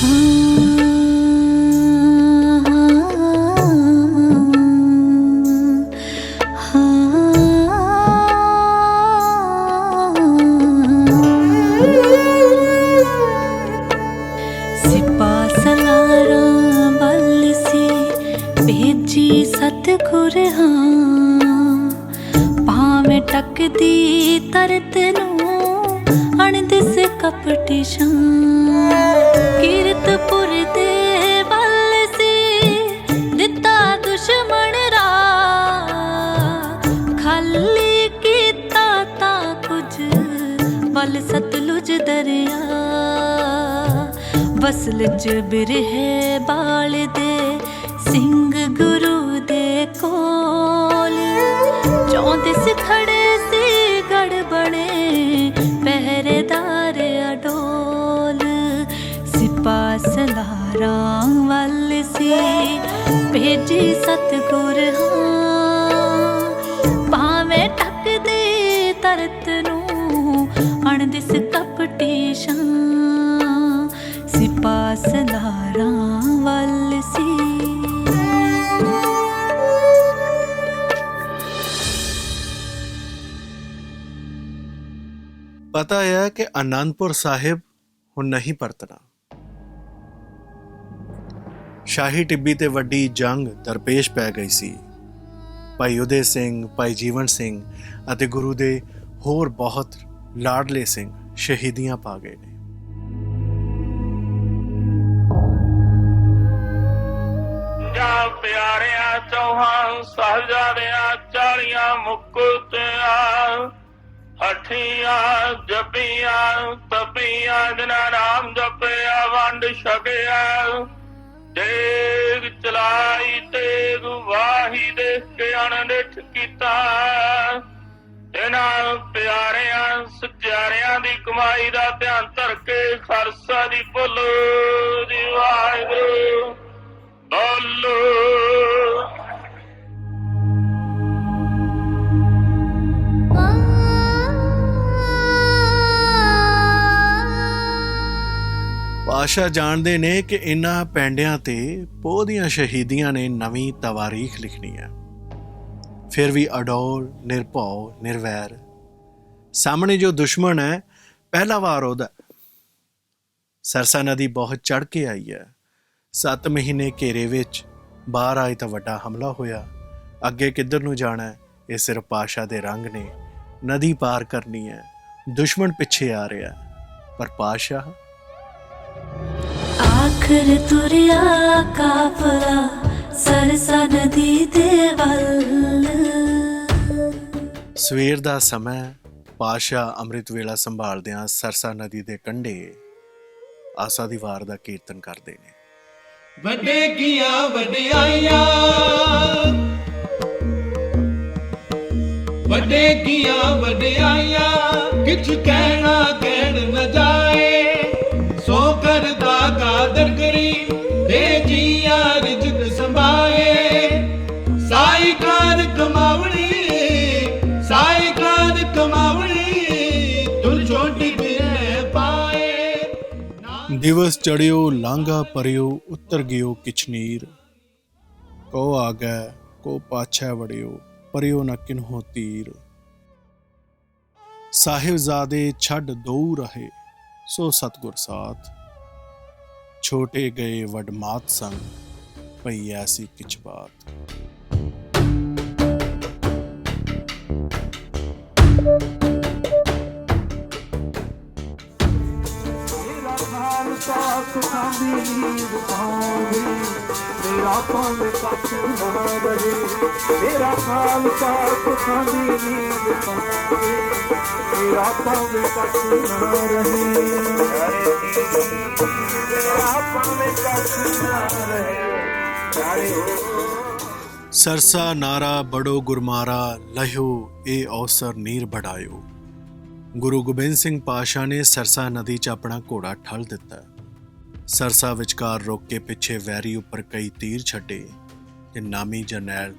ਸਿਪਾ ਵੱਲ ਸਤਲੁਜ ਦਰਿਆ, ਵਸਲ ਚ ਬਿਰਹੇ ਬਾਲ ਦੇ, ਸਿੰਘ ਗੁਰੂ ਦੇ ਕੋਲ। ਚੌਂਦੇ ਸਿਖੜੇ ਸੀ ਗੜਬੜੇ ਪਹਿਰੇਦਾਰ ਅਡੋਲ। ਸਿਪਾ ਸਲਾਰਾਂ ਵੱਲ ਸੀ, ਭੇਜੀ ਸਤਗੁਰ ਹਾਂ ਕਪਟੀ ਸਿਪਾ ਸਲਾਰਾਂ ਵੱਲ ਸੀ। ਪਤਾ ਹੈ ਕਿ ਆਨੰਦਪੁਰ ਸਾਹਿਬ ਹੁਣ ਨਹੀਂ ਪਰਤਣਾ। ਸ਼ਾਹੀ ਟਿੱਬੀ ਤੇ ਵੱਡੀ ਜੰਗ ਦਰਪੇਸ਼ ਪੈ ਗਈ ਸੀ। ਭਾਈ ਉਦੇ ਸਿੰਘ, ਭਾਈ ਜੀਵਨ ਸਿੰਘ ਅਤੇ ਗੁਰੂ ਦੇ ਹੋਰ ਬਹੁਤ ਲਾਡਲੇ ਸਿੰਘ ਸ਼ਹੀਦੀਆਂ ਪਾ ਗਏ ਨੇ। ਜਾਂ ਪਿਆਰਿਆਂ ਚੌਹਾਂ, ਸਹਜਾਦਿਆਂ ਚਾਲੀਆਂ ਮੁਕਤਿਆਂ ਹਠੀਆਂ ਜਪੀਆਂ, ਤਪੀਆਂ, ਜਿਨ੍ਹਾਂ ਨਾਮ ਜਪਿਆ, ਵੰਡ ਛਕਿਆ। ਤੇਗ ਚਲਾਈ ਤੇਗ ਵਾਹੀ ਦੇ ਕੇ ਅਣਡਿਠ ਕੀਤਾ। ਇਹਨਾਂ ਪਿਆਰਿਆਂ ਸਚਿਆਰਿਆਂ ਦੀ ਕਮਾਈ ਦਾ ਧਿਆਨ ਧਰ ਕੇ ਖਰਸਾ ਦੀ ਭੁੱਲ ਦੀ ਵਾਹਿਗੁਰੂ, ਬੋਲੋ। ਪਾਸ਼ਾ ਜਾਣਦੇ ਨੇ ਕਿ ਇਨ੍ਹਾਂ ਪੈਂਡਿਆਂ ਤੇ ਪੋਹ ਦੀਆਂ ਸ਼ਹੀਦੀਆਂ ਨੇ ਨਵੀਂ ਤਵਾਰੀਖ ਲਿਖਣੀ ਹੈ। ਫਿਰ ਵੀ ਅਡੋਲ, ਨਿਰਭਉ, ਨਿਰਵੈਰ। ਸਾਹਮਣੇ ਜੋ ਦੁਸ਼ਮਣ ਹੈ, ਪਹਿਲਾ ਵਾਰ ਉਹਦਾ। ਸਰਸਾ ਨਦੀ ਬਹੁਤ ਚੜ ਕੇ ਆਈ ਹੈ। 7 ਮਹੀਨੇ ਘੇਰੇ ਵਿੱਚ ਬਾਹਰ ਆਏ ਤਾਂ ਵੱਡਾ ਹਮਲਾ ਹੋਇਆ। ਅੱਗੇ ਕਿੱਧਰ ਨੂੰ ਜਾਣਾ ਹੈ, ਇਹ ਸਿਰਫ ਪਾਸ਼ਾ ਦੇ ਰੰਗ ਨੇ। ਨਦੀ ਪਾਰ ਕਰਨੀ ਹੈ। ਦੁਸ਼ਮਣ ਪਿੱਛੇ ਆ ਰਿਹਾ ਪਰ ਪਾਸ਼ਾ? ਆਖਰ ਤੁਰਿਆ ਕਾਫਲਾ। ਸਰਸਾ ਨਦੀ ਦੇ ਵੱਲ ਸਵੇਰ ਦਾ ਸਮਾਂ ਪਾਸ਼ਾ ਅੰਮ੍ਰਿਤ ਵੇਲਾ ਸੰਭਾਲਦਿਆਂ ਸਰਸਾ ਨਦੀ ਦੇ ਕੰਢੇ ਆਸਾ ਦੀ ਵਾਰ ਦਾ ਕੀਰਤਨ ਕਰਦੇ ਨੇ। ਵੱਡੇ ਕੀਆਂ ਵਡਿਆਈਆਂ ਵੱਡੇ ਕੀਆਂ ਵਡਿਆਈਆਂ ਕਿਛ ਕਹਿਣਾ ਦਿਵਸ ਚੜਿਓ ਲਾਂਘਾ ਪਰਿਓ ਉਤਰ ਗਿਓ ਕਿਛਨੀਰ ਕੋ ਆਗੈ ਕੋ ਪਾਛੈ ਵੜਿਓ, ਪਰਿਓ ਨ ਕਿਨਹੋ ਤੀਰ। ਸਾਹਿਬਜ਼ਾਦੇ ਛੱਡ ਦੋ ਰਹੇ, ਸੋ ਸਤਗੁਰ ਸਾਥ। ਛੋਟੇ ਗਏ ਵਡਮਾਤ ਸੰਗ ਪਈ ਐਸੀ ਕਿਛ ਬਾਤ। ਖਾਲਸਾ ਸੁਖਾਂ ਦੀ ਮੇਰਾ ਪੰਨ ਕੱਖ ਨਾ ਰਹੇ ਮੇਰਾ ਖਾਲਸਾ ਸੁਖਾਂ ਦੀ ਨੀਂਦ ਪਾਉਂਦੇ ਮੇਰਾ ਪੰਨ ਕੱਖ ਨਾ ਰਹੇ। ਮੇਰਾ ਪੰਨ ਕੱਖ ਨਾ ਰਹੇ। ਚਾਰੇ ਸਰਸਾ ਨਾਰਾ ਬੜੋ ਗੁਰਮਾਰਾ ਲਹਿਓ ਇਹ ਔਸਰ ਨੀਰ ਬੜਾਇਓ। ਗੁਰੂ ਗੋਬਿੰਦ ਸਿੰਘ ਪਾਸ਼ਾ ਨੇ ਸਰਸਾ ਨਦੀ 'ਚ ਆਪਣਾ ਘੋੜਾ ਠੱਲ ਦਿੱਤਾ। ਸਰਸਾ ਵਿਚਕਾਰ ਰੁਕ ਕੇ ਪਿੱਛੇ ਵੈਰੀ ਉੱਪਰ ਕਈ ਤੀਰ ਛੱਡੇ ਤੇ ਨਾਮੀ ਜਰਨੈਲ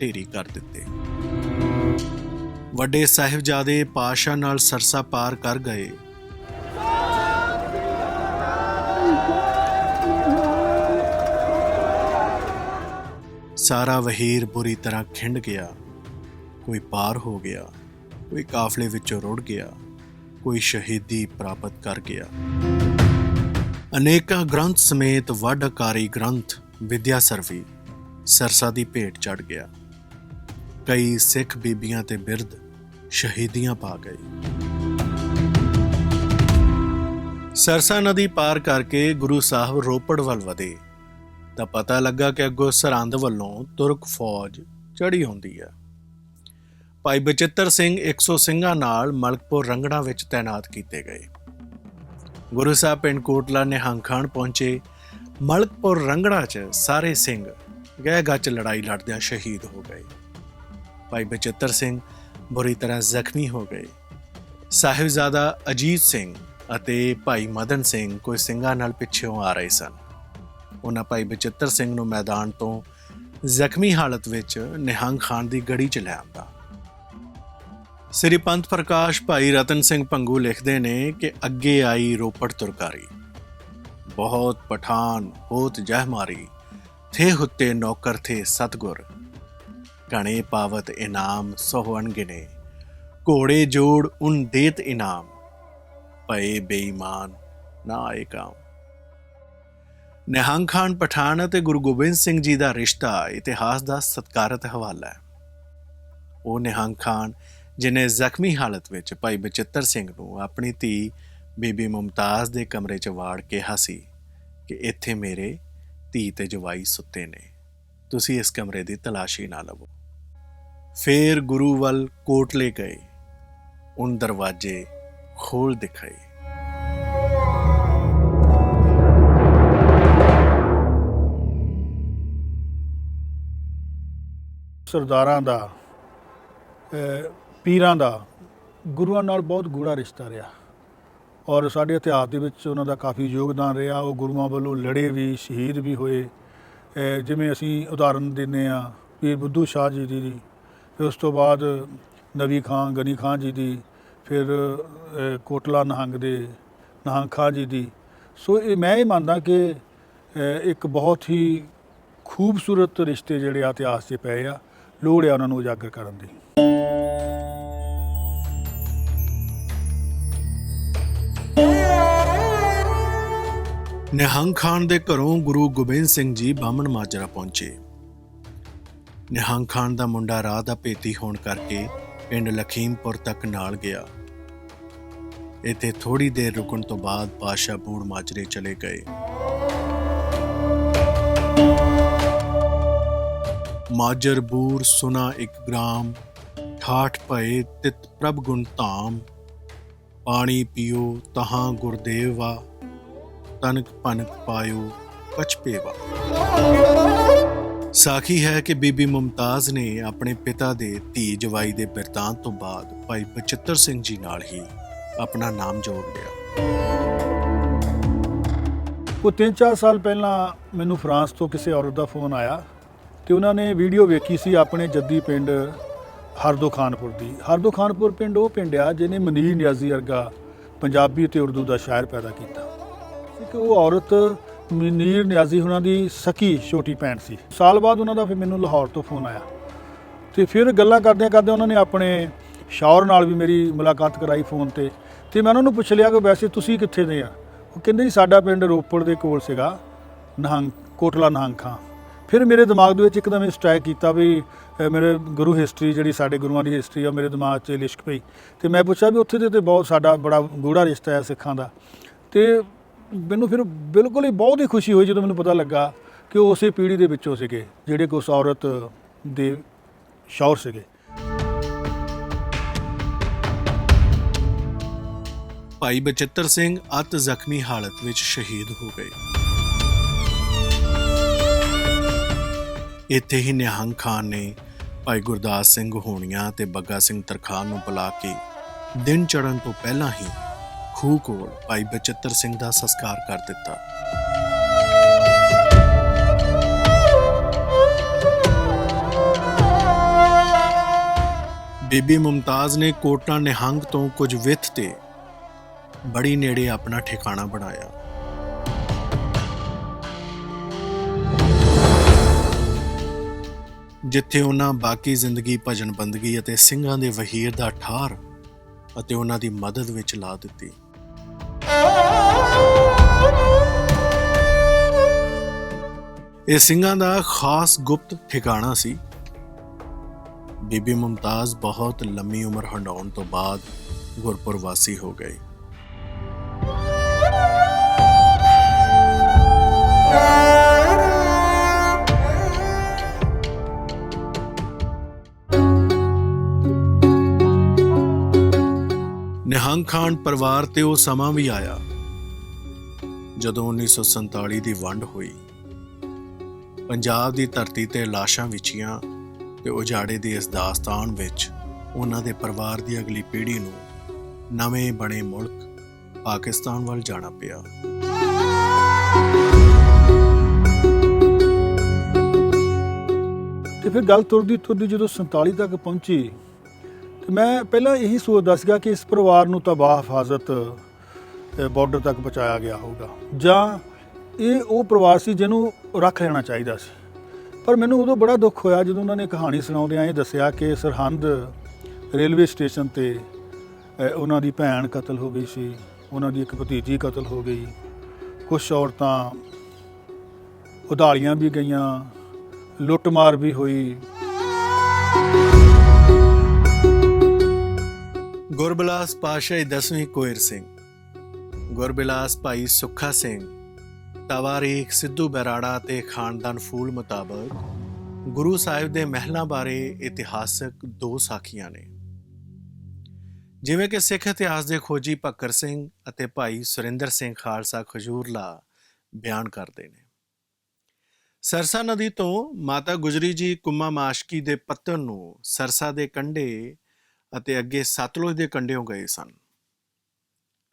ਢੇਰੀ ਕਰ ਦਿੱਤੇ। ਵੱਡੇ ਸਾਹਿਬਜ਼ਾਦੇ ਪਾਸ਼ਾ ਨਾਲ ਸਰਸਾ ਪਾਰ ਕਰ ਗਏ। ਸਾਰਾ ਵਹੀਰ ਬੁਰੀ ਤਰ੍ਹਾਂ ਖਿੰਡ ਗਿਆ। ਕੋਈ ਪਾਰ ਹੋ ਗਿਆ, ਕੋਈ ਕਾਫਲੇ ਵਿੱਚੋਂ ਰੁੜ ਗਿਆ, ਕੋਈ ਸ਼ਹੀਦੀ ਪ੍ਰਾਪਤ ਕਰ ਗਿਆ। ਅਨੇਕਾਂ ਗ੍ਰੰਥ ਸਮੇਤ ਵੱਡਕਾਰੀ ਗ੍ਰੰਥ ਵਿਦਿਆ ਸਰਵੀ ਸਰਸਾ ਦੀ ਭੇਟ ਚੜ ਗਿਆ। ਕਈ ਸਿੱਖ ਬੀਬੀਆਂ ਤੇ ਬਿਰਧ ਸ਼ਹੀਦੀਆਂ ਪਾ ਗਏ। ਸਰਸਾ ਨਦੀ ਪਾਰ ਕਰਕੇ ਗੁਰੂ ਸਾਹਿਬ ਰੋਪੜ ਵੱਲ ਵਧੇ ਤਾਂ ਪਤਾ ਲੱਗਾ ਕਿ ਅੱਗੋਂ ਸਰਹੰਦ ਵੱਲੋਂ ਤੁਰਕ ਫੌਜ ਚੜੀ ਹੁੰਦੀ ਹੈ ਭਾਈ ਬਚਿੱਤਰ ਸਿੰਘ 100 ਸਿੰਘਾਂ ਨਾਲ ਮਲਕਪੁਰ ਰੰਗੜਾ ਵਿੱਚ ਤਾਇਨਾਤ ਕੀਤੇ ਗਏ। ਗੁਰੂ ਸਾਹਿਬ ਪਿੰਡ ਕੋਟਲਾ ਨਿਹੰਗ ਖਾਨ ਪਹੁੰਚੇ। ਮਲਕਪੁਰ ਰੰਗੜਾ 'ਚ ਸਾਰੇ ਸਿੰਘ ਗਹਿ ਗੱਚ ਲੜਾਈ ਲੜਦਿਆਂ ਸ਼ਹੀਦ ਹੋ ਗਏ। ਭਾਈ ਬਚਿੱਤਰ ਸਿੰਘ ਬੁਰੀ ਤਰ੍ਹਾਂ ਜ਼ਖਮੀ ਹੋ ਗਏ। ਸਾਹਿਬਜ਼ਾਦਾ ਅਜੀਤ ਸਿੰਘ ਅਤੇ ਭਾਈ ਮਦਨ ਸਿੰਘ ਕੋਈ ਸਿੰਘਾਂ ਨਾਲ ਪਿੱਛੇੋਂ ਆ ਰਹੇ ਸਨ। ਉਹਨਾਂ ਭਾਈ ਬਚਿੱਤਰ ਸਿੰਘ ਨੂੰ ਮੈਦਾਨ ਤੋਂ ਜ਼ਖਮੀ ਹਾਲਤ ਵਿੱਚ ਨਿਹੰਗ ਖਾਨ ਦੀ ਗੜੀ 'ਚ ਲੈ ਆਂਦਾ। ਸ੍ਰੀ ਪੰਥ ਪ੍ਰਕਾਸ਼ ਭਾਈ ਰਤਨ ਸਿੰਘ ਪੰਗੂ ਲਿਖਦੇ ਨੇ ਕਿ ਅੱਗੇ ਆਈ ਰੋਪੜ ਤੁਰਕਾਰੀ। ਬਹੁਤ ਪਠਾਨ ਹੋਤ ਜਹ ਮਾਰੀ, ਥੇ ਹੁੱਤੇ ਨੌਕਰ ਥੇ ਸਤਗੁਰ। ਘਣੇ ਪਾਵਤ ਇਨਾਮ ਸੋਹਣ ਗਿਨੇ ਘੋੜੇ ਜੋੜ ਉਨ ਦੇਤ ਇਨਾਮ। ਪਏ ਬੇਈਮਾਨ ਨਾ ਆਏ ਕਾਮ। ਨਿਹੰਗ ਖਾਨ ਪਠਾਨ ਅਤੇ ਗੁਰੂ ਗੋਬਿੰਦ ਸਿੰਘ ਜੀ ਦਾ ਰਿਸ਼ਤਾ ਇਤਿਹਾਸ ਦਾ ਸਤਕਾਰਤ ਹਵਾਲਾ ਹੈ। ਉਹ ਨਿਹੰਗ ਖਾਨ ਜਿਨੇ ਜ਼ਖਮੀ ਹਾਲਤ ਵਿੱਚ ਭਾਈ ਬਚਿੱਤਰ ਸਿੰਘ ਨੂੰ ਆਪਣੀ ਧੀ ਬੀਬੀ ਮੁਮਤਾਜ਼ ਦੇ ਕਮਰੇ 'ਚ ਵਾੜ ਕਿਹਾ ਸੀ ਕਿ ਇੱਥੇ ਮੇਰੇ ਧੀ ਤੇ ਜਵਾਈ ਸੁੱਤੇ ਨੇ। ਤੁਸੀਂ ਇਸ ਕਮਰੇ ਦੀ ਤਲਾਸ਼ੀ ਨਾ ਲਵੋ। ਫੇਰ ਗੁਰੂ ਵੱਲ ਕੋਟਲੇ ਗਏ। ਉਨ ਦਰਵਾਜ਼ੇ ਖੋਲ ਦਿਖਾਏ। ਸਰਦਾਰਾਂ ਦਾ ਪੀਰਾਂ ਦਾ, ਗੁਰੂਆਂ ਨਾਲ ਬਹੁਤ ਗੂੜਾ ਰਿਸ਼ਤਾ ਰਿਹਾ। ਔਰ ਸਾਡੇ ਇਤਿਹਾਸ ਦੇ ਵਿੱਚ ਉਹਨਾਂ ਦਾ ਕਾਫੀ ਯੋਗਦਾਨ ਰਿਹਾ। ਉਹ ਗੁਰੂਆਂ ਵੱਲੋਂ ਲੜੇ ਵੀ, ਸ਼ਹੀਦ ਵੀ ਹੋਏ। ਜਿਵੇਂ ਅਸੀਂ ਉਦਾਹਰਨ ਦਿੰਦੇ ਆ ਪੀਰ ਬੁੱਧੂ ਸ਼ਾਹ ਜੀ ਦੀ, ਫਿਰ ਉਸ ਤੋਂ ਬਾਅਦ ਨਵੀ ਖਾਨ, ਗਨੀ ਖਾਨ ਜੀ ਦੀ, ਫਿਰ ਕੋਟਲਾ ਨਹੰਗ ਦੇ, ਨਹੰਗ ਖਾਂ ਜੀ ਦੀ। ਸੋ ਇਹ ਮੈਂ ਇਹ ਮੰਨਦਾ ਕਿ ਇੱਕ ਬਹੁਤ ਹੀ ਖੂਬਸੂਰਤ ਰਿਸ਼ਤੇ ਜਿਹੜੇ ਆ ਇਤਿਹਾਸ 'ਚ ਪਏ ਆ। ਲੋੜ ਆ ਉਹਨਾਂ ਨੂੰ ਉਜਾਗਰ ਕਰਨ ਦੀ। ਨਿਹੰਗ ਖਾਨ ਦੇ ਘਰੋਂ ਗੁਰੂ ਗੋਬਿੰਦ ਸਿੰਘ ਜੀ ਬਾਹਮਣ ਮਾਜਰਾ ਪਹੁੰਚੇ। ਨਿਹੰਗ ਖਾਨ ਦਾ ਮੁੰਡਾ ਰਾਹ ਦਾ ਭੇਤੀ ਹੋਣ ਕਰਕੇ ਪਿੰਡ ਲਖੀਮਪੁਰ ਤੱਕ ਨਾਲ ਗਿਆ। ਇੱਥੇ ਥੋੜੀ ਦੇਰ ਰੁਕਣ ਤੋਂ ਬਾਅਦ ਪਾਸ਼ਾ ਬੂੜ ਮਾਜਰੇ ਚਲੇ ਗਏ। ਮਾਜਰ ਬੂਰ ਸੁਨਾ ਇੱਕ ਗ੍ਰਾਮ, ਠਾਠ ਭਏ ਤਿਤ ਪ੍ਰਭ ਗੁਣ ਧਾਮ। ਪਾਣੀ ਪੀਓ ਤਹਾਂ ਗੁਰਦੇਵਾ, ਤਨਕ ਭਨਕ ਪਾਇਓ ਪਚਪੇਵਾ ਸਾਖੀ ਹੈ ਕਿ ਬੀਬੀ ਮੁਮਤਾਜ਼ ਨੇ ਆਪਣੇ ਪਿਤਾ ਦੇ ਧੀ ਜਵਾਈ ਦੇ ਬਿਰਤਾਂਤ ਤੋਂ ਬਾਅਦ ਭਾਈ ਬਚਿੱਤਰ ਸਿੰਘ ਜੀ ਨਾਲ ਹੀ ਆਪਣਾ ਨਾਮ ਜੋੜ ਲਿਆ। ਉਹ 3-4 ਸਾਲ ਪਹਿਲਾਂ ਮੈਨੂੰ ਫਰਾਂਸ ਤੋਂ ਕਿਸੇ ਔਰਤ ਦਾ ਫੋਨ ਆਇਆ। ਤੇ ਉਹਨਾਂ ਨੇ ਵੀਡੀਓ ਵੇਖੀ ਸੀ ਆਪਣੇ ਜੱਦੀ ਪਿੰਡ ਹਰਦੋ ਖਾਨਪੁਰ ਦੀ। ਹਰਦੋ ਖਾਨਪੁਰ ਪਿੰਡ ਉਹ ਪਿੰਡ ਆ ਜਿਹਨੇ ਮਨੀਰ ਨਿਆਜ਼ੀ ਵਰਗਾ ਪੰਜਾਬੀ ਤੇ ਉਰਦੂ ਦਾ ਸ਼ਾਇਰ ਪੈਦਾ ਕੀਤਾ। ਇੱਕ ਉਹ ਔਰਤ ਮਨੀਰ ਨਿਆਜ਼ੀ ਉਹਨਾਂ ਦੀ ਸਕੀ ਛੋਟੀ ਭੈਣ ਸੀ। ਸਾਲ ਬਾਅਦ ਉਹਨਾਂ ਦਾ ਫਿਰ ਮੈਨੂੰ ਲਾਹੌਰ ਤੋਂ ਫੋਨ ਆਇਆ। ਤੇ ਫਿਰ ਗੱਲਾਂ ਕਰਦਿਆਂ ਕਰਦਿਆਂ ਉਹਨਾਂ ਨੇ ਆਪਣੇ ਸ਼ੌਹਰ ਨਾਲ ਵੀ ਮੇਰੀ ਮੁਲਾਕਾਤ ਕਰਾਈ ਫੋਨ ਤੇ। ਤੇ ਮੈਂ ਉਹਨਾਂ ਨੂੰ ਪੁੱਛ ਲਿਆ ਕਿ ਵੈਸੇ ਤੁਸੀਂ ਕਿੱਥੇ ਦੇ ਆ? ਉਹ ਕਹਿੰਦੇ ਜੀ, ਸਾਡਾ ਪਿੰਡ ਰੋਪੜ ਦੇ ਕੋਲ ਸੀਗਾ, ਨਹੰਗ ਕੋਟਲਾ ਨਹੰਗ ਖਾਂ। ਫਿਰ ਮੇਰੇ ਦਿਮਾਗ ਦੇ ਵਿੱਚ ਇੱਕਦਮ ਇਹ ਸਟ੍ਰਾਈਕ ਕੀਤਾ ਵੀ ਅ, ਮੇਰੇ ਗੁਰੂ ਹਿਸਟਰੀ ਜਿਹੜੀ ਸਾਡੇ ਗੁਰੂਆਂ ਦੀ ਹਿਸਟਰੀ ਆ ਮੇਰੇ ਦਿਮਾਗ 'ਚ ਲਿਸ਼ਕ ਪਈ। ਤੇ ਮੈਂ ਪੁੱਛਿਆ ਵੀ ਉੱਥੇ ਦੇ ਤੇ ਬਹੁਤ ਸਾਡਾ ਬੜਾ ਗੂੜਾ ਰਿਸ਼ਤਾ ਹੈ ਸਿੱਖਾਂ ਦਾ। ਤੇ ਮੈਨੂੰ ਫਿਰ ਬਿਲਕੁਲ ਹੀ ਬਹੁਤ ਹੀ ਖੁਸ਼ੀ ਹੋਈ ਜਦੋਂ ਮੈਨੂੰ ਪਤਾ ਲੱਗਾ ਕਿ ਉਹ ਉਸੇ ਪੀੜ੍ਹੀ ਦੇ ਵਿੱਚੋਂ ਸੀਗੇ ਜਿਹੜੇ ਕਿ ਉਸ ਔਰਤ ਦੇ ਸ਼ੌਹਰ ਸੀਗੇ। ਭਾਈ ਬਚਿੱਤਰ ਸਿੰਘ ਅਤ ਜ਼ਖਮੀ ਹਾਲਤ ਵਿੱਚ ਸ਼ਹੀਦ ਹੋ ਗਏ। ਇੱਥੇ ਹੀ ਨਿਹੰਗ ਖਾਨ ਨੇ ਭਾਈ ਗੁਰਦਾਸ ਸਿੰਘ ਹੋਣੀਆਂ ਤੇ ਬੱਗਾ ਸਿੰਘ ਤਰਖਾਨ ਨੂੰ ਬੁਲਾ ਕੇ ਦਿਨ ਚੜ੍ਹਨ ਤੋਂ ਪਹਿਲਾਂ ਹੀ ਖੂਹ ਕੋਲ ਭਾਈ ਬਚਿੱਤਰ ਸਿੰਘ ਦਾ ਸੰਸਕਾਰ ਕਰ ਦਿੱਤਾ। ਬੀਬੀ ਮੁਮਤਾਜ਼ ਨੇ ਕੋਟਾ ਨਿਹੰਗ ਤੋਂ ਕੁਝ ਵਿੱਥ ਤੇ ਬੜੀ ਨੇੜੇ ਆਪਣਾ ਠਿਕਾਣਾ ਬਣਾਇਆ। ਜਿੱਥੇ ਉਹਨਾਂ ਬਾਕੀ ਜ਼ਿੰਦਗੀ ਭਜਨ ਬੰਦਗੀ ਅਤੇ ਸਿੰਘਾਂ ਦੇ ਵਹੀਰ ਦਾ ਠਾਰ ਅਤੇ ਉਹਨਾਂ ਦੀ ਮਦਦ ਵਿੱਚ ਲਾ ਦਿੱਤੀ। ਇਹ ਸਿੰਘਾਂ ਦਾ ਖਾਸ ਗੁਪਤ ਠਿਕਾਣਾ ਸੀ। ਬੀਬੀ ਮੁਮਤਾਜ਼ ਬਹੁਤ ਲੰਮੀ ਉਮਰ ਹੰਡਾਉਣ ਤੋਂ ਬਾਅਦ ਗੁਰਪੁਰ ਵਾਸੀ ਹੋ ਗਈ ਨਿਹੰਗ ਖਾਨ ਪਰਿਵਾਰ ਤੇ ਉਹ ਸਮਾਂ ਵੀ ਆਇਆ, ਜਦੋਂ 1947 ਦੀ ਵੰਡ ਹੋਈ। ਪੰਜਾਬ ਦੀ ਧਰਤੀ ਤੇ ਲਾਸ਼ਾਂ ਵਿਛੀਆਂ ਤੇ ਉਜਾੜੇ ਦੀ ਇਸ ਦਾਸਤਾਨ ਵਿੱਚ ਉਹਨਾਂ ਦੇ ਪਰਿਵਾਰ ਦੀ ਅਗਲੀ ਪੀੜ੍ਹੀ ਨੂੰ ਨਵੇਂ ਬਣੇ ਮੁਲਕ ਪਾਕਿਸਤਾਨ ਵੱਲ ਜਾਣਾ ਪਿਆ। ਤੇ ਫਿਰ ਗੱਲ ਤੁਰਦੀ ਤੁਰਦੀ ਜਦੋਂ 47 ਤੱਕ ਪਹੁੰਚੀ ਤੇ ਮੈਂ ਪਹਿਲਾਂ ਇਹੀ ਸੋਚਦਾ ਸੀਗਾ ਕਿ ਇਸ ਪਰਿਵਾਰ ਨੂੰ ਤਾਂ ਬਾਹਫਾਜ਼ਤ ਬਾਰਡਰ ਤੱਕ ਪਹੁੰਚਾਇਆ ਗਿਆ ਹੋਊਗਾ। ਜਾਂ ਇਹ ਉਹ ਪਰਿਵਾਰ ਸੀ ਜਿਹਨੂੰ ਰੱਖ ਲੈਣਾ ਚਾਹੀਦਾ ਸੀ। ਪਰ ਮੈਨੂੰ ਉਦੋਂ ਬੜਾ ਦੁੱਖ ਹੋਇਆ ਜਦੋਂ ਉਹਨਾਂ ਨੇ ਕਹਾਣੀ ਸੁਣਾਉਂਦਿਆਂ ਇਹ ਦੱਸਿਆ ਕਿ ਸਰਹੰਦ ਰੇਲਵੇ ਸਟੇਸ਼ਨ ਤੇ ਉਹਨਾਂ ਦੀ ਭੈਣ ਕਤਲ ਹੋ ਗਈ ਸੀ, ਉਹਨਾਂ ਦੀ ਇੱਕ ਭਤੀਜੀ ਕਤਲ ਹੋ ਗਈ। ਕੁਝ ਔਰਤਾਂ ਉਧਾਲੀਆਂ ਵੀ ਗਈਆਂ, ਲੁੱਟਮਾਰ ਵੀ ਹੋਈ। ਗੁਰਬਿਲਾਸ ਪਾਸ਼ਾਹੀ ਦਸਵੀਂ ਕੋਇਰ ਸਿੰਘ। ਗੁਰਬਿਲਾਸ ਭਾਈ ਸੁੱਖਾ ਸਿੰਘ ਤਵਾਰੀਖ ਸਿੱਧੂ ਬਰਾੜਾ ਤੇ ਖਾਨਦਾਨ ਫੂਲ ਮੁਤਾਬਕ ਗੁਰੂ ਸਾਹਿਬ ਦੇ ਮਹਿਲਾਂ ਬਾਰੇ ਇਤਿਹਾਸਕ ਦੋ ਸਾਖੀਆਂ ਨੇ। ਜਿਵੇਂ ਕਿ ਸਿੱਖ ਇਤਿਹਾਸ ਦੇ ਖੋਜੀ ਭੱਕਰ ਸਿੰਘ ਅਤੇ ਭਾਈ ਸੁਰਿੰਦਰ ਸਿੰਘ ਖਾਲਸਾ ਖਜੂਰਲਾ ਬਿਆਨ ਕਰਦੇ ਨੇ। ਸਰਸਾ ਨਦੀ ਤੋਂ ਮਾਤਾ ਗੁਜਰੀ ਜੀ ਕੁੰਮਾ ਮਾਸ਼ਕੀ ਦੇ ਪੱਤਨ ਨੂੰ ਸਰਸਾ ਦੇ ਕੰਢੇ ਅਤੇ ਅੱਗੇ ਸਤਲੁਜ ਦੇ ਕੰਢਿਓਂ ਗਏ ਸਨ।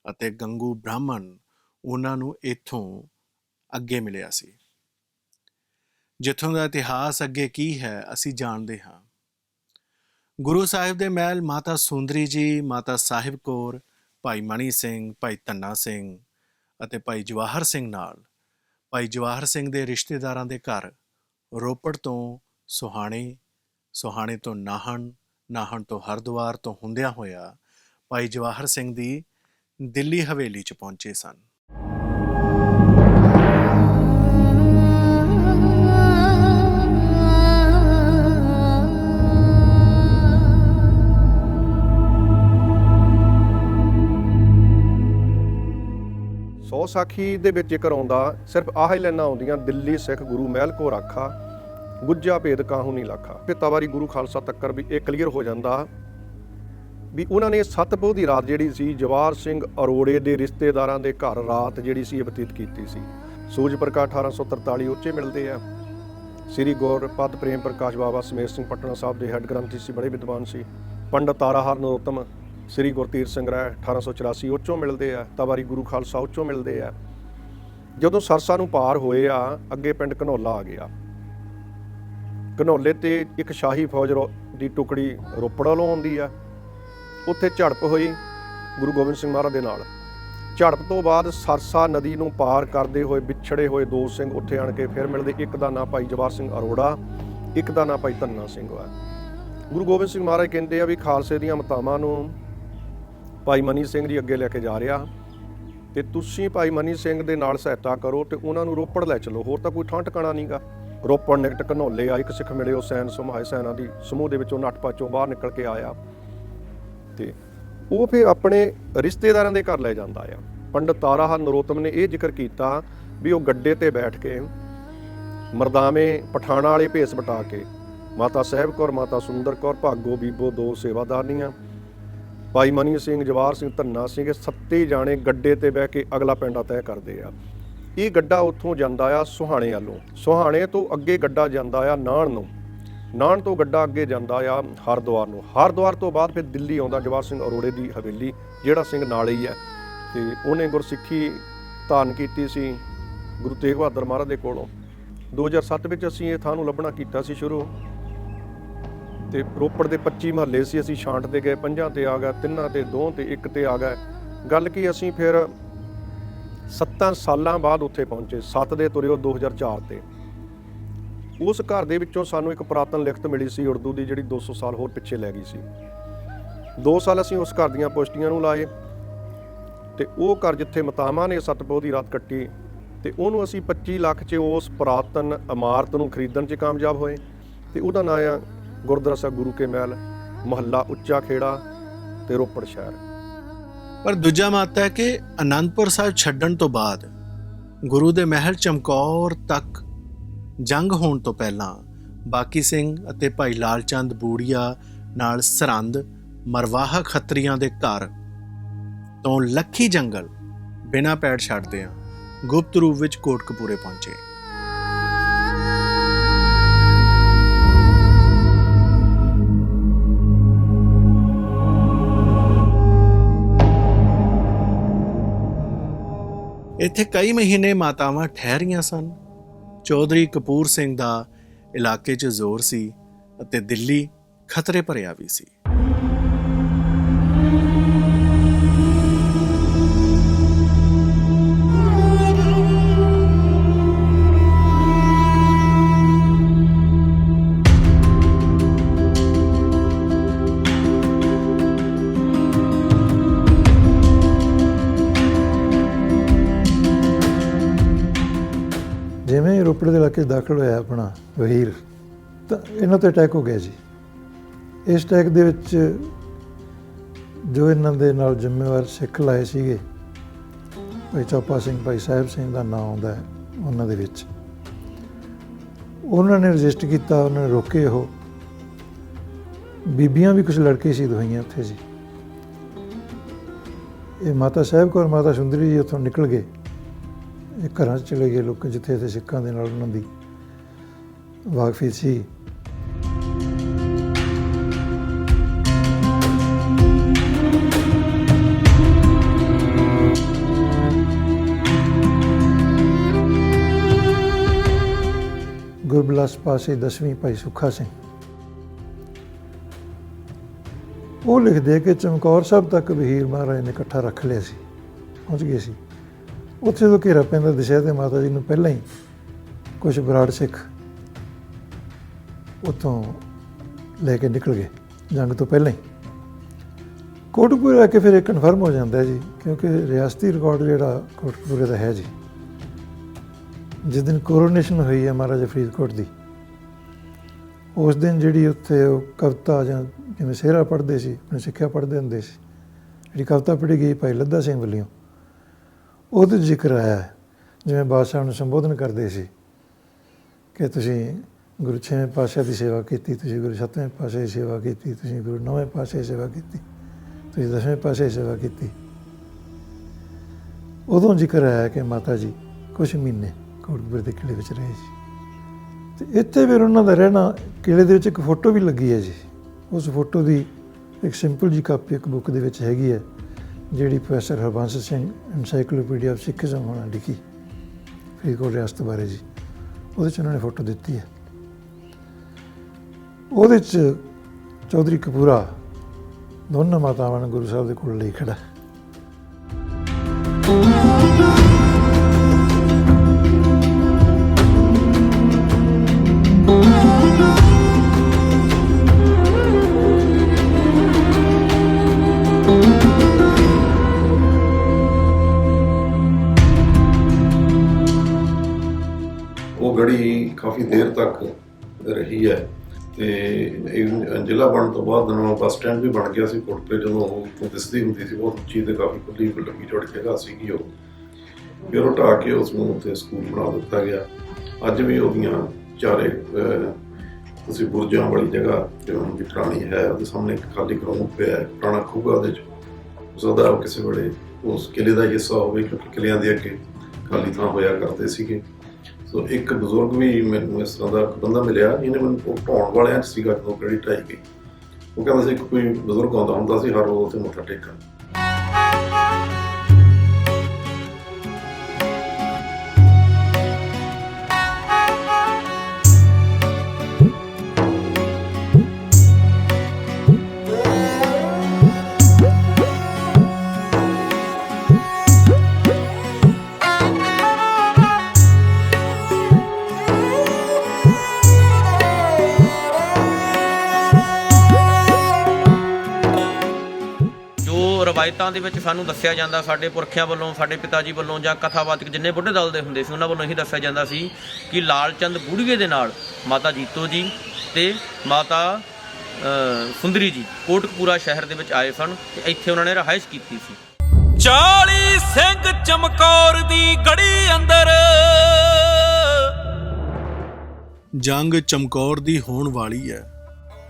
ਅਤੇ ਗੰਗੂ ਬ੍ਰਾਹਮਣ ਉਹਨਾਂ ਨੂੰ ਇੱਥੋਂ ਅੱਗੇ ਮਿਲਿਆ ਸੀ। ਜਿੱਥੋਂ ਦਾ ਇਤਿਹਾਸ ਅੱਗੇ ਕੀ ਹੈ, ਅਸੀਂ ਜਾਣਦੇ ਹਾਂ। ਗੁਰੂ ਸਾਹਿਬ ਦੇ ਮਹਿਲ ਮਾਤਾ ਸੁੰਦਰੀ ਜੀ, ਮਾਤਾ ਸਾਹਿਬ ਕੌਰ, ਭਾਈ ਮਣੀ ਸਿੰਘ, ਭਾਈ ਧੰਨਾ ਸਿੰਘ ਅਤੇ ਭਾਈ ਜਵਾਹਰ ਸਿੰਘ ਨਾਲ। ਭਾਈ ਜਵਾਹਰ ਸਿੰਘ ਦੇ ਰਿਸ਼ਤੇਦਾਰਾਂ ਦੇ ਘਰ ਰੋਪੜ ਤੋਂ ਸੁਹਾਣੇ ਸੁਹਾਣੇ ਤੋਂ ਨਾਹਣ ਨਾਹਣ ਤੋਂ ਹਰਦੁਆਰ ਤੋਂ ਹੁੰਦਿਆਂ ਹੋਇਆ ਭਾਈ ਜਵਾਹਰ ਸਿੰਘ ਦੀ ਦਿੱਲੀ ਹਵੇਲੀ 'ਚ ਪਹੁੰਚੇ ਸਨ। ਸੌ ਸਾਖੀ ਦੇ ਵਿੱਚ ਜ਼ਿਕਰ ਆਉਂਦਾ ਸਿਰਫ ਆਹ ਹੀ ਲੈਣਾ ਆਉਂਦੀਆਂ, ਦਿੱਲੀ ਸਿੱਖ ਗੁਰੂ ਮਹਿਲ ਕੋ ਰਾਖਾ। ਗੁੱਜਾ ਭੇਦ ਕਾਹੂ ਨਹੀਂ ਲਾਖਾ ਫਿਰ ਤਵਾਰੀ ਗੁਰੂ ਖਾਲਸਾ ਤੱਕਰ ਵੀ ਇਹ ਕਲੀਅਰ ਹੋ ਜਾਂਦਾ ਵੀ ਉਹਨਾਂ ਨੇ ਸਤਪੁਰ ਦੀ ਰਾਤ ਜਿਹੜੀ ਸੀ ਜਵਾਰ ਸਿੰਘ ਅਰੋੜੇ ਦੇ ਰਿਸ਼ਤੇਦਾਰਾਂ ਦੇ ਘਰ ਰਾਤ ਜਿਹੜੀ ਸੀ ਇਹ ਬਤੀਤ ਕੀਤੀ ਸੀ। ਸੂਰਜ ਪ੍ਰਕਾਸ਼ 1843 ਉੱਚੇ ਮਿਲਦੇ ਆ। ਸ੍ਰੀ ਗੌਰਪਦ ਪ੍ਰੇਮ ਪ੍ਰਕਾਸ਼ ਬਾਬਾ ਸਮੇਰ ਸਿੰਘ ਪਟਨਾ ਸਾਹਿਬ ਦੇ ਹੈੱਡ ਗ੍ਰੰਥੀ ਸੀ, ਬੜੇ ਵਿਦਵਾਨ ਸੀ। ਪੰਡਤ ਤਾਰਾਹਰ ਨਰੋਤਮ ਸ੍ਰੀ ਗੁਰਤੀਰ ਸਿੰਘ ਰਾਏ 1884 ਉੱਚੋਂ ਮਿਲਦੇ ਆ ਤਵਾਰੀ ਗੁਰੂ ਖਾਲਸਾ ਉੱਚੋਂ ਮਿਲਦੇ ਆ। ਜਦੋਂ ਸਰਸਾ ਨੂੰ ਪਾਰ ਹੋਏ ਆ, ਅੱਗੇ ਪਿੰਡ ਘਨੌਲਾ ਆ ਗਿਆ। ਘਨੌਲੇ ਤੇ ਇੱਕ ਸ਼ਾਹੀ ਫੌਜ ਰੋ- ਦੀ ਟੁਕੜੀ ਰੋਪੜ ਵੱਲੋਂ ਆਉਂਦੀ ਆ। ਉੱਥੇ ਝੜਪ ਹੋਈ ਗੁਰੂ ਗੋਬਿੰਦ ਸਿੰਘ ਮਹਾਰਾਜ ਦੇ ਨਾਲ। ਝੜਪ ਤੋਂ ਬਾਅਦ ਸਰਸਾ ਨਦੀ ਨੂੰ ਪਾਰ ਕਰਦੇ ਹੋਏ ਵਿਛੜੇ ਹੋਏ ਦੋ ਸਿੰਘ ਉੱਥੇ ਆਣ ਕੇ ਫਿਰ ਮਿਲਦੇ। ਇੱਕ ਦਾ ਨਾਂ ਭਾਈ ਜਵਾਰ ਸਿੰਘ ਅਰੋੜਾ, ਇੱਕ ਦਾ ਨਾਂ ਭਾਈ ਧੰਨਾ ਸਿੰਘ ਆ। ਗੁਰੂ ਗੋਬਿੰਦ ਸਿੰਘ ਮਹਾਰਾਜ ਕਹਿੰਦੇ ਆ ਵੀ ਖਾਲਸੇ ਦੀਆਂ ਮਤਾਵਾਂ ਨੂੰ ਭਾਈ ਮਨੀ ਸਿੰਘ ਜੀ ਅੱਗੇ ਲੈ ਕੇ ਜਾ ਰਿਹਾ। ਤੇ ਤੁਸੀਂ ਭਾਈ ਮਨੀ ਸਿੰਘ ਦੇ ਨਾਲ ਸਹਾਇਤਾ ਕਰੋ ਤੇ ਉਹਨਾਂ ਨੂੰ ਰੋਪੜ ਲੈ ਚਲੋ, ਹੋਰ ਤਾਂ ਕੋਈ ਠਾਂ ਟਿਕਾਣਾ ਨਹੀਂਗਾ ਰੋਪੜ ਨਿਕਟ ਘਨੌਲੇ ਆ, ਇੱਕ ਸਿੱਖ ਮਿਲੇ ਉਹ ਸੈਨ ਸਮਾਏ ਸੈਨਾ ਦੀ ਸਮੂਹ ਦੇ ਵਿੱਚੋਂ ਨੱਠ ਪਾਚੋਂ ਬਾਹਰ ਨਿਕਲ ਕੇ ਆਇਆ। ਤੇ ਉਹ ਫਿਰ ਆਪਣੇ ਰਿਸ਼ਤੇਦਾਰਾਂ ਦੇ ਘਰ ਲੈ ਜਾਂਦਾ ਆ। ਪੰਡਤ ਤਾਰਾਹ ਨਰੋਤਮ ਨੇ ਇਹ ਜ਼ਿਕਰ ਕੀਤਾ ਵੀ ਉਹ ਗੱਡੇ ਤੇ ਬੈਠ ਕੇ ਮਰਦਾਵੇਂ ਪਠਾਣਾ ਵਾਲੇ ਭੇਸ ਬਟਾ ਕੇ ਮਾਤਾ ਸਾਹਿਬ ਕੌਰ, ਮਾਤਾ ਸੁੰਦਰ ਕੌਰ, ਭਾਗੋ, ਬੀਬੋ, ਦੋ ਸੇਵਾਦਾਰਨੀਆਂ ਭਾਈ ਮਨੀ ਸਿੰਘ ਜਵਾਰ ਸਿੰਘ, ਧੰਨਾ ਸਿੰਘ, ਇਹ ਸੱਤੇ ਜਾਣੇ ਗੱਡੇ ਤੇ ਬਹਿ ਕੇ ਅਗਲਾ ਪਿੰਡਾ ਤੈਅ ਕਰਦੇ ਆ। ਇਹ ਗੱਡਾ ਉੱਥੋਂ ਜਾਂਦਾ ਆ ਸੁਹਾਣੇ ਵੱਲੋਂ। ਸੁਹਾਣੇ ਤੋਂ ਅੱਗੇ ਗੱਡਾ ਜਾਂਦਾ ਆ ਨਾਣ ਨੂੰ। ਨਾਣ ਤੋਂ ਗੱਡਾ ਅੱਗੇ ਜਾਂਦਾ ਆ ਹਰਦੁਆਰ ਨੂੰ। ਹਰਦੁਆਰ ਤੋਂ ਬਾਅਦ ਫਿਰ ਦਿੱਲੀ ਆਉਂਦਾ ਜਵਾਹਰ ਸਿੰਘ ਅਰੋੜੇ ਦੀ ਹਵੇਲੀ, ਜਿਹੜਾ ਸਿੰਘ ਨਾਲ ਹੀ ਹੈ ਤੇ ਉਹਨੇ ਗੁਰਸਿੱਖੀ ਧਾਰਨ ਕੀਤੀ ਸੀ ਗੁਰੂ ਤੇਗ ਬਹਾਦਰ ਮਹਾਰਾਜ ਦੇ ਕੋਲੋਂ। 2007 ਵਿੱਚ ਅਸੀਂ ਇਹ ਥਾਂ ਨੂੰ ਲੱਭਣਾ ਕੀਤਾ ਸੀ ਸ਼ੁਰੂ। ਤੇ ਰੋਪੜ ਦੇ 25 ਮਹੱਲੇ ਸੀ, ਅਸੀਂ ਛਾਂਟ ਤੇ ਗਏ, ਪੰਜਾਂ ਤੇ ਆ ਗਏ ਤਿੰਨਾਂ ਤੇ ਦੋ ਤੇ ਇੱਕ ਤੇ ਆ ਗਏ ਗੱਲ ਕੀ ਅਸੀਂ ਫਿਰ 7 ਸਾਲਾਂ ਬਾਅਦ ਉੱਥੇ ਪਹੁੰਚੇ 7 ਦੇ ਤੁਰਿਓ 2004 ਤੇ। ਉਸ ਘਰ ਦੇ ਵਿੱਚੋਂ ਸਾਨੂੰ ਇੱਕ ਪੁਰਾਤਨ ਲਿਖਤ ਮਿਲੀ ਸੀ, ਉਰਦੂ ਦੀ ਜਿਹੜੀ 200 ਸਾਲ ਹੋਰ ਪਿੱਛੇ ਲੈ ਗਈ ਸੀ। 2 ਸਾਲ ਅਸੀਂ ਉਸ ਘਰ ਦੀਆਂ ਪੁਸ਼ਟੀਆਂ ਨੂੰ ਲਾਏ ਤੇ ਉਹ ਘਰ ਜਿੱਥੇ ਮਤਾਮਾ ਨੇ ਸਤਪੋਹ ਦੀ ਰਾਤ ਕੱਟੀ ਤੇ ਉਹਨੂੰ ਅਸੀਂ 25 ਲੱਖ 'ਚ ਉਸ ਪੁਰਾਤਨ ਇਮਾਰਤ ਨੂੰ ਖਰੀਦਣ 'ਚ ਕਾਮਯਾਬ ਹੋਏ ਤੇ ਉਹਦਾ ਨਾਂ ਆ ਗੁਰਦੁਆਰਾ ਸਾਹਿਬ ਗੁਰੂ ਕੇ ਮਹਿਲ, ਮਹੱਲਾ ਉੱਚਾ ਖੇੜਾ ਤੇ ਰੋਪੜ ਸ਼ਹਿਰ। ਪਰ ਦੂਜਾ ਮਤ ਹੈ ਕਿ ਅਨੰਦਪੁਰ ਸਾਹਿਬ ਛੱਡਣ ਤੋਂ ਬਾਅਦ ਗੁਰੂ ਦੇ ਮਹਿਲ ਚਮਕੌਰ ਤੱਕ ਜੰਗ ਹੋਣ ਤੋਂ ਪਹਿਲਾਂ ਬਾਕੀ ਸਿੰਘ ਅਤੇ ਭਾਈ ਲਾਲ ਚੰਦ ਬੂੜੀਆ ਨਾਲ ਸਰੰਦ, ਮਰਵਾਹਾ ਖੱਤਰੀਆਂ ਦੇ ਘਰ ਤੋਂ ਲੱਖੀ ਜੰਗਲ ਬਿਨਾਂ ਪੈੜ ਛੱਡਦੇ ਆ ਗੁਪਤ ਰੂਪ ਵਿੱਚ ਕੋਟਕਪੂਰੇ ਪਹੁੰਚੇ। ਇੱਥੇ ਕਈ ਮਹੀਨੇ ਮਾਤਾਵਾਂ ਠਹਿਰੀਆਂ ਸਨ। ਚੌਧਰੀ ਕਪੂਰ ਸਿੰਘ ਦਾ ਇਲਾਕੇ 'ਚ ਜ਼ੋਰ ਸੀ ਅਤੇ ਦਿੱਲੀ ਖਤਰੇ ਭਰਿਆ ਵੀ ਸੀ। ਰੋਪੜ ਦੇ ਇਲਾਕੇ 'ਚ ਦਾਖਲ ਹੋਇਆ ਆਪਣਾ ਵਹੀਰ ਤਾਂ ਇਹਨਾਂ ਤੇ ਅਟੈਕ ਹੋ ਗਿਆ ਜੀ। ਇਸ ਅਟੈਕ ਦੇ ਵਿੱਚ ਜੋ ਇਹਨਾਂ ਦੇ ਨਾਲ ਜ਼ਿੰਮੇਵਾਰ ਸਿੱਖ ਲਾਏ ਸੀਗੇ, ਭਾਈ ਚੌਪਾ ਸਿੰਘ, ਭਾਈ ਸਾਹਿਬ ਸਿੰਘ ਦਾ ਨਾਮ ਆਉਂਦਾ ਹੈ ਉਹਨਾਂ ਦੇ ਵਿੱਚ। ਉਹਨਾਂ ਨੇ ਰਜਿਸਟਰ ਕੀਤਾ, ਉਹਨਾਂ ਨੇ ਰੋਕੇ ਉਹ। ਬੀਬੀਆਂ ਵੀ ਕੁਝ ਲੜਕੇ ਸੀ ਦਵਾਈਆਂ ਉੱਥੇ ਸੀ ਇਹ ਮਾਤਾ ਸਾਹਿਬ ਕੌਰ, ਮਾਤਾ ਸੁੰਦਰੀ ਜੀ ਉੱਥੋਂ ਨਿਕਲ ਗਏ। ਇਹ ਘਰਾਂ 'ਚ ਚਲੇ ਗਏ ਲੋਕ ਜਿੱਥੇ ਇੱਥੇ ਸਿੱਖਾਂ ਦੇ ਨਾਲ ਉਹਨਾਂ ਦੀ ਵਾਕਫੀ ਸੀ। ਗੁਰਬਲਾਸ ਪਾਸੇ ਦਸਵੀਂ ਭਾਈ ਸੁੱਖਾ ਸਿੰਘ। ਉਹ ਲਿਖਦੇ ਕਿ ਚਮਕੌਰ ਸਾਹਿਬ ਤੱਕ ਵਹੀਰ ਮਹਾਰਾਜ ਨੇ ਇਕੱਠਾ ਰੱਖ ਲਿਆ ਸੀ, ਪਹੁੰਚ ਗਏ ਸੀ। ਉੱਥੇ ਜਦੋਂ ਘੇਰਾ ਪੈਂਦਾ ਦਿਸ਼ਾ ਤੇ ਮਾਤਾ ਜੀ ਨੂੰ ਪਹਿਲਾਂ ਹੀ ਕੁਝ ਬਰਾੜ ਸਿੱਖ ਉੱਥੋਂ ਲੈ ਕੇ ਨਿਕਲ ਗਏ, ਜੰਗ ਤੋਂ ਪਹਿਲਾਂ ਹੀ। ਕੋਟਕਪੂਰੇ ਆ ਕੇ ਫਿਰ ਇਹ ਕਨਫਰਮ ਹੋ ਜਾਂਦਾ ਜੀ, ਕਿਉਂਕਿ ਰਿਆਸਤੀ ਰਿਕਾਰਡ ਜਿਹੜਾ ਕੋਟਕਪੂਰੇ ਦਾ ਹੈ ਜੀ। ਜਿਸ ਦਿਨ ਕੋਰੋਨੇਸ਼ਨ ਹੋਈ ਹੈ ਮਹਾਰਾਜਾ ਫਰੀਦਕੋਟ ਦੀ, ਉਸ ਦਿਨ ਜਿਹੜੀ ਉੱਥੇ ਉਹ ਕਵਿਤਾ ਜਾਂ ਜਿਵੇਂ ਸਿਹਰਾ ਪੜ੍ਹਦੇ ਸੀ ਆਪਣੀ ਸਿੱਖਿਆ ਪੜ੍ਹਦੇ ਹੁੰਦੇ ਸੀ, ਜਿਹੜੀ ਕਵਿਤਾ ਪੜ੍ਹੀ ਗਈ ਭਾਈ ਲੱਦਾ ਸਿੰਘ ਵੱਲੋਂ। ਉਹ 'ਚ ਜ਼ਿਕਰ ਆਇਆ ਹੈ, ਜਿਵੇਂ ਬਾਦਸ਼ਾਹ ਨੂੰ ਸੰਬੋਧਨ ਕਰਦੇ ਸੀ ਕਿ ਤੁਸੀਂ ਗੁਰੂ ਛੇਵੇਂ ਪਾਤਸ਼ਾਹ ਦੀ ਸੇਵਾ ਕੀਤੀ ਤੁਸੀਂ ਗੁਰੂ ਸੱਤਵੇਂ ਪਾਤਸ਼ਾਹ ਦੀ ਸੇਵਾ ਕੀਤੀ ਤੁਸੀਂ ਗੁਰੂ ਨੌਵੇਂ ਪਾਤਸ਼ਾਹ ਦੀ ਸੇਵਾ ਕੀਤੀ ਤੁਸੀਂ ਦਸਵੇਂ ਪਾਤਸ਼ਾਹ ਦੀ ਸੇਵਾ ਕੀਤੀ। ਉਦੋਂ ਜ਼ਿਕਰ ਆਇਆ ਕਿ ਮਾਤਾ ਜੀ ਕੁਝ ਮਹੀਨੇ ਕੋਟਪੁਰ ਦੇ ਕਿਲੇ ਵਿੱਚ ਰਹੇ ਸੀ। ਤੇ ਇੱਥੇ ਫਿਰ ਉਹਨਾਂ ਦਾ ਰਹਿਣਾ ਕਿਲੇ ਦੇ ਵਿੱਚ ਇੱਕ ਫੋਟੋ ਵੀ ਲੱਗੀ ਹੈ ਜੀ। ਉਸ ਫੋਟੋ ਦੀ ਇੱਕ ਸਿੰਪਲ ਜੀ ਕਾਪੀ ਇੱਕ ਬੁੱਕ ਦੇ ਵਿੱਚ ਹੈਗੀ ਹੈ। ਜਿਹੜੀ professor Harbans Singh encyclopaedia of Sikhism ਹੋਣਾ ਲਿਖੀ, ਫਰੀਦਕੋਟ ਰਿਆਸਤ ਬਾਰੇ ਜੀ, ਉਹਦੇ 'ਚ ਉਹਨਾਂ ਨੇ ਫੋਟੋ ਦਿੱਤੀ ਹੈ। ਉਹਦੇ 'ਚ ਚੌਧਰੀ ਕਪੂਰਾ ਦੋਨਾਂ ਮਾਤਾਵਾਂ ਨੇ ਗੁਰੂ ਸਾਹਿਬ ਦੇ ਕੋਲ ਲਈ ਖੜਾ ਕਾਫੀ ਦੇਰ ਤੱਕ ਰਹੀ ਹੈ ਤੇ ਜ਼ਿਲ੍ਹਾ ਬਣਨ ਤੋਂ ਬਾਅਦ ਨਵਾਂ ਬੱਸ ਸਟੈਂਡ ਵੀ ਬਣ ਗਿਆ ਸੀ ਕੋਟਪੇ ਜਦੋਂ ਉਹ ਦਿਸਦੀ ਹੁੰਦੀ ਸੀ ਬਹੁਤ ਉੱਚੀ ਤੇ ਕਾਫੀ ਖੁੱਲੀ ਲੰਬੀ ਚੌੜੀ ਜਗ੍ਹਾ ਸੀਗੀ ਉਹ। ਫਿਰ ਉਹ ਢਾਹ ਕੇ ਉਸ ਨੂੰ ਉੱਥੇ ਸਕੂਲ ਬਣਾ ਦਿੱਤਾ ਗਿਆ। ਅੱਜ ਵੀ ਉਹਦੀਆਂ ਚਾਰੇ ਤੁਸੀਂ ਬੁਰਜਾਂ ਵਾਲੀ ਜਗ੍ਹਾ ਜੋ ਦੀ ਪੁਰਾਣੀ ਹੈ, ਉਹਦੇ ਸਾਹਮਣੇ ਇੱਕ ਖਾਲੀ ਗਰਾਊਂਡ ਪਿਆ ਹੈ, ਪੁਰਾਣਾ ਖੂਗਾ ਉਹਦੇ ਚ। ਸਦਾ ਕਿਸੇ ਵੇਲੇ ਉਸ ਕਿਲੇ ਦਾ ਹਿੱਸਾ ਹੋਵੇ, ਕਿਉਂਕਿ ਕਿਲਿਆਂ ਦੇ ਅੱਗੇ ਖਾਲੀ ਥਾਂ ਹੋਇਆ ਕਰਦੇ ਸੀਗੇ। ਸੋ ਇੱਕ ਬਜ਼ੁਰਗ ਵੀ ਮੈਨੂੰ ਇਸ ਤਰ੍ਹਾਂ ਦਾ ਇੱਕ ਬੰਦਾ ਮਿਲਿਆ, ਜਿਹਨੇ ਮੈਨੂੰ ਉਹ ਢਾਉਣ ਵਾਲਿਆਂ 'ਚ ਸੀਗਾ ਜਦੋਂ ਕਿਹੜੀ ਢਾਈ ਗਈ। ਉਹ ਕਹਿੰਦਾ ਸੀ ਕਿ ਕੋਈ ਬਜ਼ੁਰਗ ਆਉਂਦਾ ਹੁੰਦਾ ਸੀ, ਹਰ ਰੋਜ਼ ਉੱਥੇ ਮੱਥਾ ਟੇਕਣ। ਰਵਾਇਤਾਂ ਦੇ ਵਿੱਚ ਸਾਨੂੰ ਦੱਸਿਆ ਜਾਂਦਾ ਸਾਡੇ ਪੁਰਖਿਆਂ ਵੱਲੋਂ ਸਾਡੇ ਪਿਤਾ ਜੀ ਵੱਲੋਂ ਜਾਂ ਕਥਾਵਾਚਕ ਜਿੰਨੇ ਬੁੱਢੇ ਦਲ ਦੇ ਹੁੰਦੇ ਸੀ ਉਹਨਾਂ ਵੱਲੋਂ ਇਹੀ ਦੱਸਿਆ ਜਾਂਦਾ ਸੀ ਕਿ ਲਾਲ ਚੰਦ ਬੁੜੀਏ ਦੇ ਨਾਲ ਮਾਤਾ ਜੀਤੋ ਜੀ ਤੇ ਮਾਤਾ ਸੁੰਦਰੀ ਜੀ ਕੋਟਕਪੂਰਾ ਸ਼ਹਿਰ ਦੇ ਵਿੱਚ ਆਏ ਸਨ ਤੇ ਇੱਥੇ ਉਹਨਾਂ ਨੇ ਰਹਾਇਸ਼ ਕੀਤੀ ਸੀ। 40 ਸਿੰਘ ਚਮਕੌਰ ਦੀ ਗੜੀ ਅੰਦਰ। ਜੰਗ ਚਮਕੌਰ ਦੀ ਹੋਣ ਵਾਲੀ ਹੈ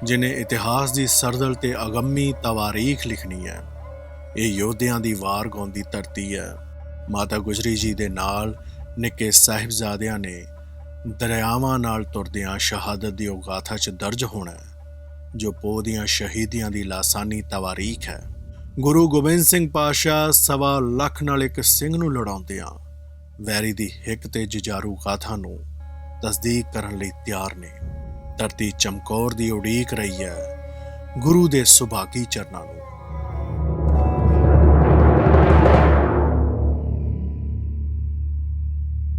ਜਿਨੇ ਇਤਿਹਾਸ ਦੀ ਸਰਦਲ ਤੇ ਅਗੰਮੀ ਤਵਾਰੀਖ ਲਿਖਣੀ ਹੈ। ਇਹ ਯੋਧਿਆਂ ਦੀ ਵਾਰ ਗਾਉਂਦੀ ਧਰਤੀ ਹੈ। ਮਾਤਾ ਗੁਜਰੀ ਜੀ ਦੇ ਨਾਲ ਨਿੱਕੇ ਸਾਹਿਬਜ਼ਾਦਿਆਂ ਨੇ ਦਰਿਆਵਾਂ ਨਾਲ ਤੁਰਦਿਆਂ ਸ਼ਹਾਦਤ ਦੀ ਉਹ 'ਚ ਦਰਜ ਹੋਣਾ ਹੈ, ਜੋ ਪੋਹ ਦੀਆਂ ਸ਼ਹੀਦੀਆਂ ਦੀ ਲਾਸਾਨੀ ਤਵਾਰੀਖ ਹੈ। ਗੁਰੂ ਗੋਬਿੰਦ ਸਿੰਘ ਪਾਤਸ਼ਾਹ ਸਵਾ ਲੱਖ ਨਾਲ ਇੱਕ ਸਿੰਘ ਨੂੰ ਲੜਾਉਂਦਿਆਂ ਵੈਰੀ ਦੀ ਹਿੱਕ ਤੇ ਜੁਝਾਰੂ ਗਾਥਾ ਨੂੰ ਤਸਦੀਕ ਕਰਨ ਲਈ ਤਿਆਰ ਨੇ। ਧਰਤੀ ਚਮਕੌਰ ਦੀ ਉਡੀਕ ਰਹੀ ਹੈ ਗੁਰੂ ਦੇ ਸੁਭਾਗੀ ਚਰਨਾਂ ਨੂੰ।